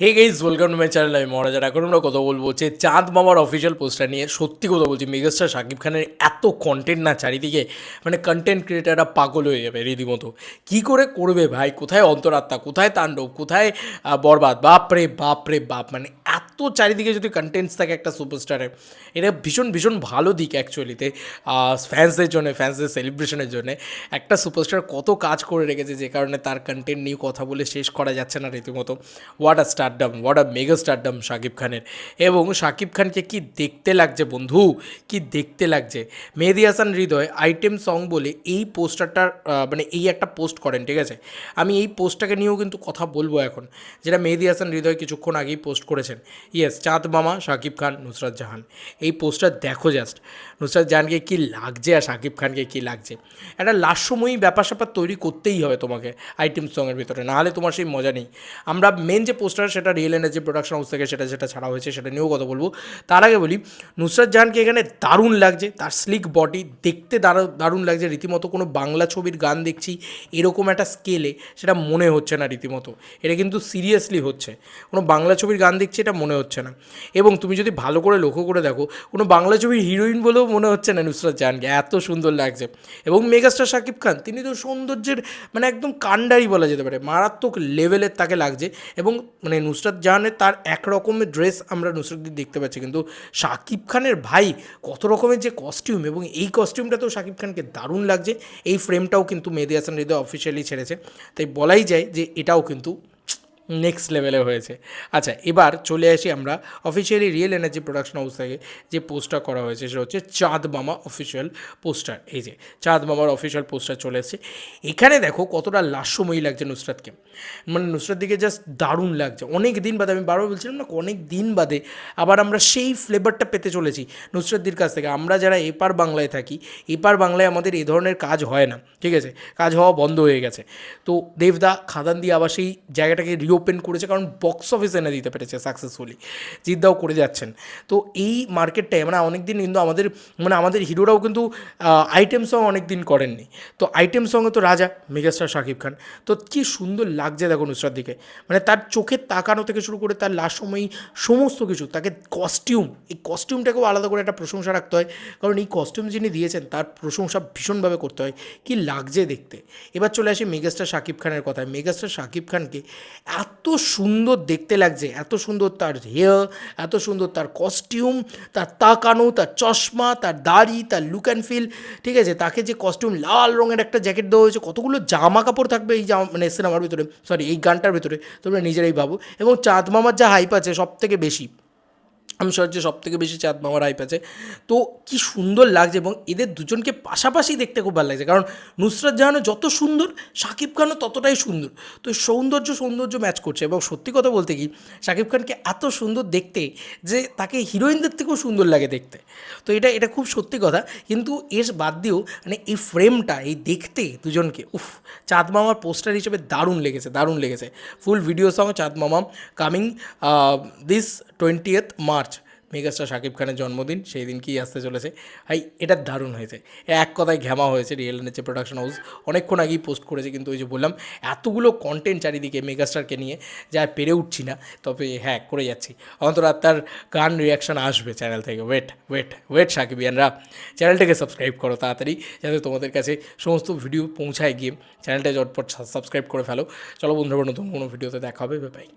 Hey guys welcome to my channel আমি মহারাজার এখন আমরা কথা বলব যে চাঁদ মামার অফিসিয়াল পোস্টটা নিয়ে সত্যি কথা বলছি, মেগাস্টার শাকিব খানের এত কন্টেন্ট না, চারিদিকে মানে কন্টেন্ট ক্রিয়েটাররা পাগল হয়ে যাবে রীতিমতো। কী করে করবে ভাই? কোথায় অন্তরাত্মা? কোথায় তাণ্ডব? কোথায় বরবাদ? বাপরে বাপরে বাপ মানে এত চারিদিকে যদি কন্টেন্টস থাকে একটা সুপারস্টারের এটা ভীষণ ভীষণ ভালো দিক অ্যাকচুয়ালিতে ফ্যান্সদের জন্য ফ্যান্সদের সেলিব্রেশনের জন্য। একটা সুপারস্টার কত কাজ করে রেখেছে যে কারণে তার কন্টেন্ট নিয়ে কথা বলে শেষ করা যাচ্ছে না রীতিমতো। What a stardom what a mega stardom Shakib খানের। এবং শাকিব খানকে কি দেখতে লাগছে বন্ধু? কি দেখতে লাগছে? মেহেদি হাসান হৃদয় আইটেম সং বলে এই পোস্টারটার মানে এই একটা পোস্ট করেন, ঠিক আছে? আমি এই পোস্টটাকে নিয়েও কিন্তু কথা বলব এখন। যেটা মেহেদি হাসান হৃদয় কিছুক্ষণ আগেই পোস্ট করেছেন। ইয়েস চাঁদ মামা, শাকিব খান, নুসরাত জাহান। এই পোস্টার দেখো জাস্ট নুসরাত জাহানকে কী লাগছে আর শাকিব খানকে কী লাগছে? একটা লাস্যময়ী ব্যাপার স্যাপার তৈরি করতেই হবে তোমাকে আইটেম সঙের ভিতরে। নাহলে তোমার সেই মজা নেই। আমরা মেন যে পোস্টার সেটা রিয়েল এনার্জি প্রোডাকশন হাউস থেকে সেটা, যেটা ছাড়া হয়েছে, সেটা নিয়েও কথা বলব। তার আগে বলি, নুসরাত জাহানকে এখানে দারুণ লাগছে। তার স্লিক বডি দেখতে দারু- দারুণ লাগছে। রীতিমতো কোনো বাংলা ছবির গান দেখছি এরকম একটা স্কেলে সেটা মনে হচ্ছে না রীতিমতো। এটা কিন্তু সিরিয়াসলি হচ্ছে। কোনো বাংলা ছবির গান দেখছি, এটা মনে হচ্ছে না। এবং তুমি যদি ভালো করে লক্ষ্য করে দেখো, কোনো বাংলা ছবির হিরোইন বলেও মনে হচ্ছে না নুসরাত জাহানকে। এত সুন্দর লাগছে। এবং মেগাস্টার শাকিব খান, তিনি তো সৌন্দর্যের মানে একদম কাণ্ডারি বলা যেতে পারে। মারাত্মক লেভেলের তাকে লাগছে। এবং মানে নুসরাত জাহানের তার এক রকমের ড্রেস আমরা নুসরাতদের দেখতে পাচ্ছি। কিন্তু শাকিব খানের ভাই কত রকমের যে কস্টিউম এবং এই কস্টিউমটা তো শাকিব খানকে দারুণ লাগছে। এই ফ্রেমটাও কিন্তু মেহেদি হাসান হৃদয় অফিসিয়ালি ছেড়েছে। তাই বলাই যায় যে এটাও কিন্তু নেক্সট লেভেলে হয়েছে। আচ্ছা এবার চলে আসি আমরা officially Real Energy production house থেকে যে পোস্টার করা হয়েছে, সেটা হচ্ছে চাঁদ মামা অফিসিয়াল পোস্টার এই যে, চাঁদ মামার অফিসিয়াল পোস্টার চলে এসেছে। এখানে দেখো কতটা লাস্যময়ী লাগছে নুসরাতকে। মানে নুসরাত দিকে জাস্ট দারুণ লাগছে। অনেক দিন বাদে, আমি বারবার বলছিলাম না, অনেক দিন বাদে আবার আমরা সেই ফ্লেভারটা পেতে চলেছি নুসরাতদির কাছ থেকে। আমরা যারা এপার বাংলায় থাকি, এপার বাংলায় আমাদের এই ধরনের কাজ হয় না, ঠিক আছে? কাজ হওয়া বন্ধ হয়ে গেছে। তো দেবদা খাদান দিয়ে আবার সেই জায়গাটাকে রিওপেন করেছে, কারণ বক্স অফিস এনে দিতে পেরেছে সাকসেসফুলি জিদ্দাও করে যাচ্ছেন। তো এই মার্কেটটায় মানে অনেক দিন কিন্তু আমাদের মানে আমাদের হিরোরাও কিন্তু আইটেম সং অনেক দিন করেননি। তো আইটেম সঙ্গে তো রাজা মেগাস্টার শাকিব খান। তো কি সুন্দর লাগছে দেখো নুসরাত দিকে। মানে তার চোখের তাকানো থেকে শুরু করে তার লাস্ট সময়ই সমস্ত কিছু, তাকে কস্টিউম এই কস্টিউমটাকেও আলাদা করে একটা প্রশংসা রাখতে হয়। কারণ এই কস্টিউম যিনি দিয়েছেন, তার প্রশংসা ভীষণভাবে করতে হয়। কি লাগছে দেখতে। এবার চলে আসি মেগাস্টার শাকিব খানের কথায়। মেগাস্টার শাকিব খানকে এত সুন্দর দেখতে লাগছে, এত সুন্দর তার হেয়ার এত সুন্দর তার কস্টিউম তার তাকানো, তার চশমা, তার দাড়ি, তার লুক অ্যান্ড ফিল ঠিক আছে? তাকে যে কস্টিউম লাল রঙের একটা জ্যাকেট দেওয়া হয়েছে, কতগুলো জামা কাপড় থাকবে এই জামা মানে সিনেমার ভিতরে সরি এই গানটার ভিতরে, তোমরা নিজেরাই ভাবো। এবং চাঁদ মামার যা হাইপ আছে সব থেকে বেশি আমি সব সব থেকে বেশি চাঁদ মামার হাইপ আছে। তো কি সুন্দর লাগছে এবং এদের দুজনকে পাশাপাশি দেখতে খুব ভালো লাগছে। কারণ নুসরাত জাহানও যত সুন্দর, শাকিব খানও ততটাই সুন্দর। তো সৌন্দর্য সৌন্দর্য ম্যাচ করছে এবং সত্যি কথা বলতে কি, শাকিব খানকে এত সুন্দর দেখতে যে তাকে হিরোইনদের থেকেও সুন্দর লাগে দেখতে। তো এটা এটা খুব সত্যি কথা। কিন্তু এর বাদ দিয়েও মানে এই ফ্রেমটা এই দেখতে দুজনকে, উফ, চাঁদ মামার পোস্টার হিসেবে দারুণ লেগেছে দারুণ লেগেছে। ফুল video song Chand Mama. Coming this twentieth March megastar Shakib খানের জন্মদিন, সেই দিন কি আসতে চলেছে? ভাই, এটা দারুণ হয়েছে। এক কথায় ঘ্যামা হয়েছে রিয়েল নেচে প্রোডাকশন হাউস অনেকক্ষণ আগেই পোস্ট করেছে, কিন্তু ওই যে বললাম, এতগুলো কন্টেন্ট চারিদিকে মেগাস্টারকে নিয়ে, যা পেরে উঠছি না। তবে হ্যাঁ করে যাচ্ছি। অন্তরাত্মার গান রিয়াকশান আসবে চ্যানেল থেকে। ওয়েট ওয়েট ওয়েট সাকিবিয়ানরা। চ্যানেলটাকে সাবস্ক্রাইব করো তাড়াতাড়ি, যাতে তোমাদের কাছে সমস্ত ভিডিও পৌঁছায় গিয়ে চ্যানেলটা জটপট সাবস্ক্রাইব করে ফেলো। চলো বন্ধুরা, নতুন কোনো ভিডিওতে দেখা হবে। বাই